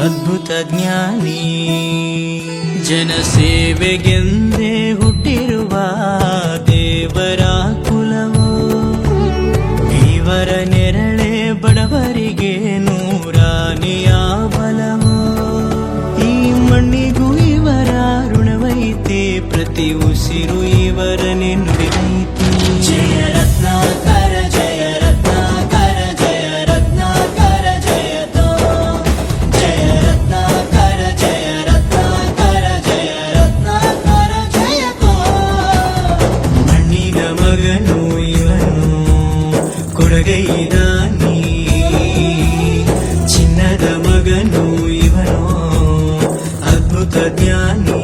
ಅದ್ಭುತ ಜ್ಞಾನಿ. ಜನಸೇವೆಗೆಂದೇ ಕೊಡಗೈದಾನಿ ಚಿನ್ನದ ಮಗನು ಇವನು ಅದ್ಭುತ ಜ್ಞಾನಿ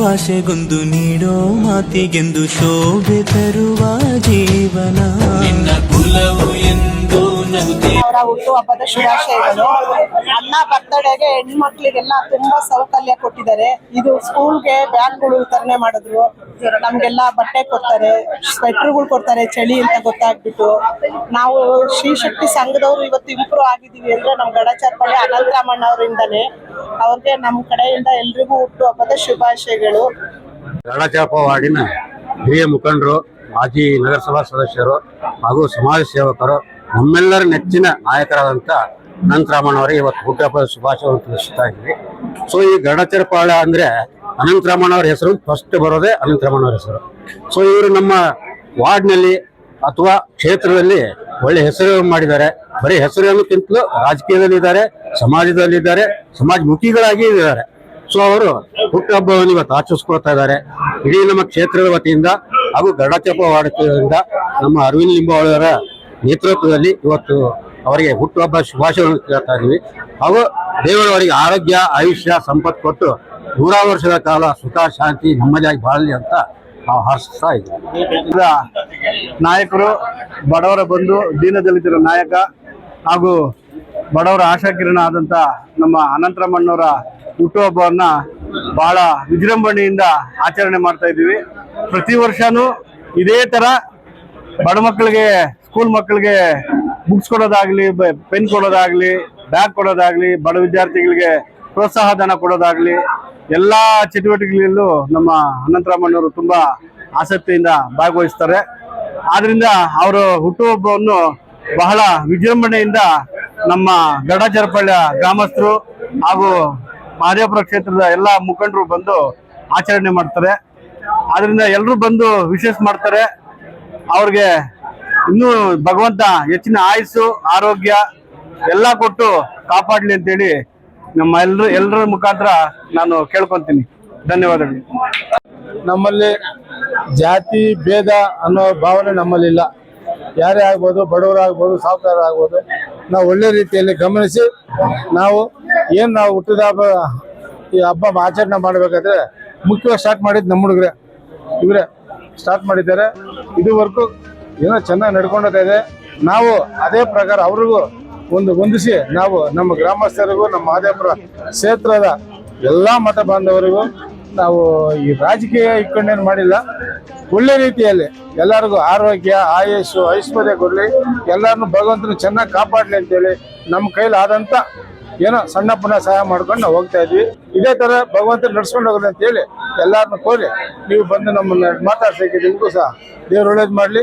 ಭಾಷೆಗೊಂದು ನೀಡೋ ಮಾತಿಗೆಂದು ಶೋಭೆ ತರುವ ಜೀವನ. ಹುಟ್ಟುಹಬ್ಬದ ಶುಭಾಶಯಗಳು. ಅಣ್ಣ ಬರ್ತಡೆಗೆ ಹೆಣ್ಮಕ್ಳಿಗೆಲ್ಲ ತುಂಬಾ ಸೌಕಲ್ಯ ಕೊಟ್ಟಿದ್ದಾರೆ. ಇದು ಸ್ಕೂಲ್ಗೆ ಬ್ಯಾಗ್ಗಳು ವಿತರಣೆ ಮಾಡಿದ್ರು. ನಮ್ಗೆಲ್ಲ ಬಟ್ಟೆ ಕೊಡ್ತಾರೆ ಸ್ವೆಟ್ರುಗಳು ಕೊಡ್ತಾರೆ, ಚಳಿ ಅಂತ ಗೊತ್ತಾಗ್ಬಿಟ್ಟು. ನಾವು ಶ್ರೀ ಶಕ್ತಿ ಸಂಘದವರು ಇವತ್ತು ಇಂಪ್ರೂವ್ ಆಗಿದೀವಿ ಅಂದ್ರೆ ನಮ್ ಅನಂತ ರಾಮಣ್ಣ ಅವರಿಂದಲೇ ಅವ್ರಿಗೆ ನಮ್ಮ ಕಡೆಯಿಂದ ಎಲ್ರಿಗೂ ಹುಟ್ಟುಹಬ್ಬದ ಶುಭಾಶಯಗಳು. ವಾರ್ಡಿನ ಹಿರಿಯ ಮುಖಂಡರು, ಮಾಜಿ ನಗರಸಭಾ ಸದಸ್ಯರು ಹಾಗೂ ಸಮಾಜ ಸೇವಕರು ನಮ್ಮೆಲ್ಲರ ನೆಚ್ಚಿನ ನಾಯಕರಾದಂಥ ಅನಂತರಾಮಣ್ಣವರಿಗೆ ಇವತ್ತು ಹುಟ್ಟಹಬ್ಬದ ಶುಭಾಶಯವನ್ನು ತಿಳಿಸ್ತಾ ಇದ್ವಿ. ಸೊ ಈ ಗರಡಚರಪಾಳ್ಯ ಅಂದ್ರೆ ಅನಂತರಾಮಣ್ಣವರ ಹೆಸರು ಫಸ್ಟ್ ಬರೋದೇ ಅನಂತರಾಮಣ್ಣವರ ಹೆಸರು. ಸೊ ಇವರು ನಮ್ಮ ವಾರ್ಡ್ನಲ್ಲಿ ಅಥವಾ ಕ್ಷೇತ್ರದಲ್ಲಿ ಒಳ್ಳೆ ಹೆಸರು ಮಾಡಿದ್ದಾರೆ. ಬರೀ ಹೆಸರು ಅನ್ನೋಕ್ಕಿಂತಲೂ ರಾಜಕೀಯದಲ್ಲಿದ್ದಾರೆ, ಸಮಾಜದಲ್ಲಿದ್ದಾರೆ ಸಮಾಜಮುಖಿಗಳಾಗಿ ಇದ್ದಾರೆ. ಸೊ ಅವರು ಹುಟ್ಟುಹಬ್ಬವನ್ನು ಇವತ್ತು ಆಚರಿಸ್ಕೊಳ್ತಾ ಇದ್ದಾರೆ. ಇಡೀ ನಮ್ಮ ಕ್ಷೇತ್ರದ ವತಿಯಿಂದ ಹಾಗೂ ಗರಡಚಪ್ಪ ವಾರ್ಡದಿಂದ ನಮ್ಮ ಅರವಿಂದ್ ಲಿಂಬಾವಳಿಯವರ ನೇತೃತ್ವದಲ್ಲಿ ಇವತ್ತು ಅವರಿಗೆ ಹುಟ್ಟುಹಬ್ಬ ಶುಭಾಶಯಗಳು ಕೇಳ್ತಾ ಇದ್ದೀವಿ. ಹಾಗೂ ದೇವರವರಿಗೆ ಆರೋಗ್ಯ, ಆಯುಷ್ಯ, ಸಂಪತ್ತು ಕೊಟ್ಟು ನೂರಾರು ವರ್ಷದ ಕಾಲ ಸುಖ, ಶಾಂತಿ, ನೆಮ್ಮದಿಯಾಗಿ ಬಾಳಲಿ ಅಂತ ನಾವು ಹಾರಿಸ್ತಾ ಇದ್ದೀವಿ. ನಾಯಕರು, ಬಡವರ ಬಂಧು, ದೀನದಲಿತರ ನಾಯಕ ಹಾಗೂ ಬಡವರ ಆಶಾಕಿರಣ ಆದಂಥ ನಮ್ಮ ಅನಂತರಮಣ್ಣವರ ಹುಟ್ಟುಹಬ್ಬವನ್ನು ಬಹಳ ವಿಜೃಂಭಣೆಯಿಂದ ಆಚರಣೆ ಮಾಡ್ತಾ ಇದ್ದೀವಿ. ಪ್ರತಿ ವರ್ಷನೂ ಇದೇ ಥರ ಬಡ ಮಕ್ಕಳಿಗೆ ಸ್ಕೂಲ್ ಮಕ್ಕಳಿಗೆ ಬುಕ್ಸ್ ಕೊಡೋದಾಗ್ಲಿ ಪೆನ್ ಕೊಡೋದಾಗ್ಲಿ ಬ್ಯಾಗ್ ಕೊಡೋದಾಗ್ಲಿ, ಬಡ ವಿದ್ಯಾರ್ಥಿಗಳಿಗೆ ಪ್ರೋತ್ಸಾಹ ಧನ ಕೊಡೋದಾಗ್ಲಿ, ಎಲ್ಲಾ ಚಟುವಟಿಕೆಗಳಲ್ಲೂ ನಮ್ಮ ಅನಂತರಾಮಣ್ಣವರು ತುಂಬಾ ಆಸಕ್ತಿಯಿಂದ ಭಾಗವಹಿಸ್ತಾರೆ. ಆದ್ರಿಂದ ಅವರು ಹುಟ್ಟುಹಬ್ಬವನ್ನು ಬಹಳ ವಿಜೃಂಭಣೆಯಿಂದ ನಮ್ಮ ಗಡಚರಪಳ್ಳ ಗ್ರಾಮಸ್ಥರು ಹಾಗೂ ಮಹದೇವಪುರ ಕ್ಷೇತ್ರದ ಎಲ್ಲ ಮುಖಂಡರು ಬಂದು ಆಚರಣೆ ಮಾಡ್ತಾರೆ. ಆದ್ರಿಂದ ಎಲ್ಲರೂ ಬಂದು ವಿಶೇಷ ಮಾಡ್ತಾರೆ. ಅವ್ರಿಗೆ ಇನ್ನೂ ಭಗವಂತ ಹೆಚ್ಚಿನ ಆಯುಸ್ಸು, ಆರೋಗ್ಯ ಎಲ್ಲ ಕೊಟ್ಟು ಕಾಪಾಡ್ಲಿ ಅಂತೇಳಿ ನಮ್ಮ ಎಲ್ರು ಎಲ್ಲರ ಮುಖಾಂತರ ನಾನು ಕೇಳ್ಕೊಂತೀನಿ. ಧನ್ಯವಾದಗಳು. ನಮ್ಮಲ್ಲಿ ಜಾತಿ, ಭೇದ ಅನ್ನೋ ಭಾವನೆ ನಮ್ಮಲ್ಲಿ ಇಲ್ಲ ಯಾರೇ ಆಗ್ಬೋದು, ಬಡವರಾಗ್ಬೋದು ಆಗ್ಬೋದು ನಾವು ಒಳ್ಳೆ ರೀತಿಯಲ್ಲಿ ಗಮನಿಸಿ ನಾವು ಏನು ನಾವು ಹುಟ್ಟಿದ ಹಬ್ಬ, ಈ ಹಬ್ಬ ಆಚರಣೆ ಮಾಡಬೇಕಾದ್ರೆ ಮುಖ್ಯವಾಗಿ ಸ್ಟಾರ್ಟ್ ಮಾಡಿದ್ದು ನಮ್ಮ ಹುಡುಗರೆ. ಇವರೇ ಸ್ಟಾರ್ಟ್ ಮಾಡಿದ್ದಾರೆ. ಇದುವರೆಗೂ ಏನೋ ಚೆನ್ನಾಗಿ ನಡ್ಕೊಂಡೋಗ್ತಾ ಇದೆ. ನಾವು ಅದೇ ಪ್ರಕಾರ ಅವ್ರಿಗೂ ಒಂದು ಹೊಂದಿಸಿ ನಾವು ನಮ್ಮ ಗ್ರಾಮಸ್ಥರಿಗೂ, ನಮ್ಮ ಮಾದೇಪುರ ಕ್ಷೇತ್ರದ ಎಲ್ಲ ಮತ ಬಾಂಧವರಿಗೂ ನಾವು ಈ ರಾಜಕೀಯ ಇಟ್ಕೊಂಡೇನು ಮಾಡಿಲ್ಲ. ಒಳ್ಳೆ ರೀತಿಯಲ್ಲಿ ಎಲ್ಲರಿಗೂ ಆರೋಗ್ಯ ಆಯುಷು ಐಶ್ವರ್ಯ ಕೊಡಲಿ. ಎಲ್ಲರನ್ನು ಭಗವಂತನ ಚೆನ್ನಾಗಿ ಕಾಪಾಡಲಿ ಅಂತೇಳಿ ನಮ್ಮ ಕೈಲಿ ಆದಂತ ಏನೋ ಸಣ್ಣ ಪುಣ್ಣ ಸಹಾಯ ಮಾಡ್ಕೊಂಡು ನಾವು ಹೋಗ್ತಾ ಇದ್ವಿ. ಇದೇ ತರ ಭಗವಂತನ ನಡ್ಸ್ಕೊಂಡು ಹೋಗೋದು ಅಂತೇಳಿ ಎಲ್ಲರನ್ನು ಕೋರಿ ನೀವು ಬಂದು ನಮ್ಮನ್ನ ಮಾತಾಡ್ಸಕ್ಕೆ ನಿಮಗೂ ಸಹ ದೇವ್ರು ಒಳ್ಳೇದು ಮಾಡಲಿ.